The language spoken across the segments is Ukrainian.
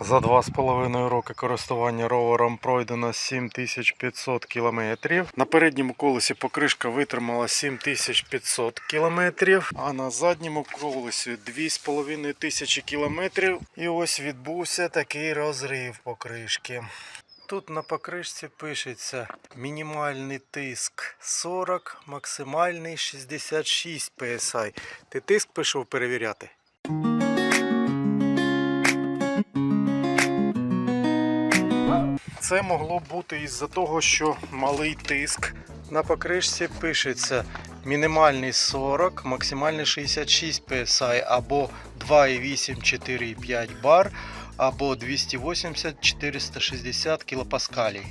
За 2,5 роки користування ровером пройдено 7500 кілометрів. На передньому колесі покришка витримала 7500 кілометрів, а на задньому колесі 2500 кілометрів. І ось відбувся такий розрив покришки. Тут на покришці пишеться мінімальний тиск 40, максимальний 66 PSI. Ти тиск пішов перевіряти? Це могло бути із-за того, що малий тиск. На покришці пишеться мінімальний 40, максимальний 66 PSI або 2,8 4,5 бар, або 280-460 кілопаскалій.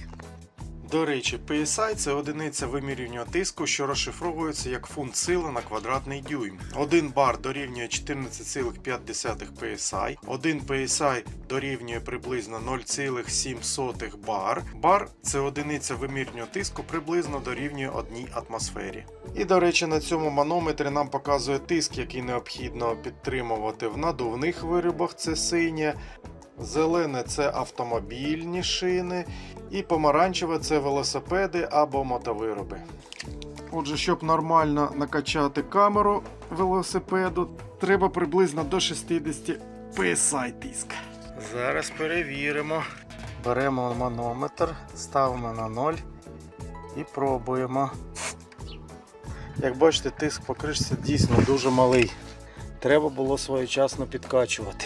До речі, PSI – це одиниця вимірювання тиску, що розшифровується як фунт сили на квадратний дюйм. 1 бар дорівнює 14,5 PSI, 1 PSI дорівнює приблизно 0,7 бар. Бар це одиниця вимірювання тиску приблизно дорівнює 1 атмосфері. І до речі, на цьому манометрі нам показує тиск, який необхідно підтримувати в надувних виробах, це синє. Зелене це автомобільні шини, і помаранчеве це велосипеди або мотовироби. Отже, щоб нормально накачати камеру велосипеду, треба приблизно до 60 PSI тиск. Зараз перевіримо. Беремо манометр, ставимо на 0 і пробуємо. Як бачите, тиск по кришці дійсно дуже малий. Треба було своєчасно підкачувати.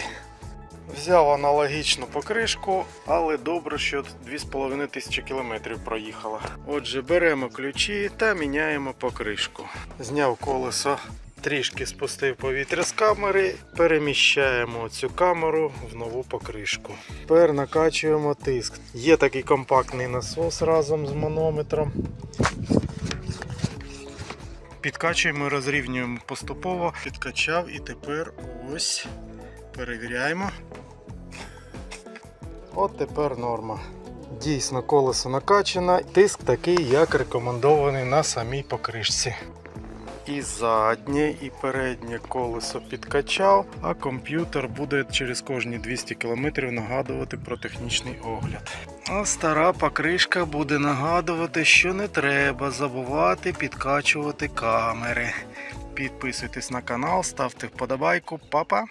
Взяв аналогічну покришку, але добре, що 2500 км проїхала. Отже, беремо ключі та міняємо покришку. Зняв колесо, трішки спустив повітря з камери, переміщаємо цю камеру в нову покришку. Тепер накачуємо тиск. Є такий компактний насос разом з манометром. Підкачуємо, розрівнюємо поступово. Підкачав і тепер ось перевіряємо. От тепер норма. Дійсно, колесо накачане, тиск такий, як рекомендований на самій покришці. І заднє, і переднє колесо підкачав, а комп'ютер буде через кожні 200 км нагадувати про технічний огляд. А стара покришка буде нагадувати, що не треба забувати підкачувати камери. Підписуйтесь на канал, ставте вподобайку, папа!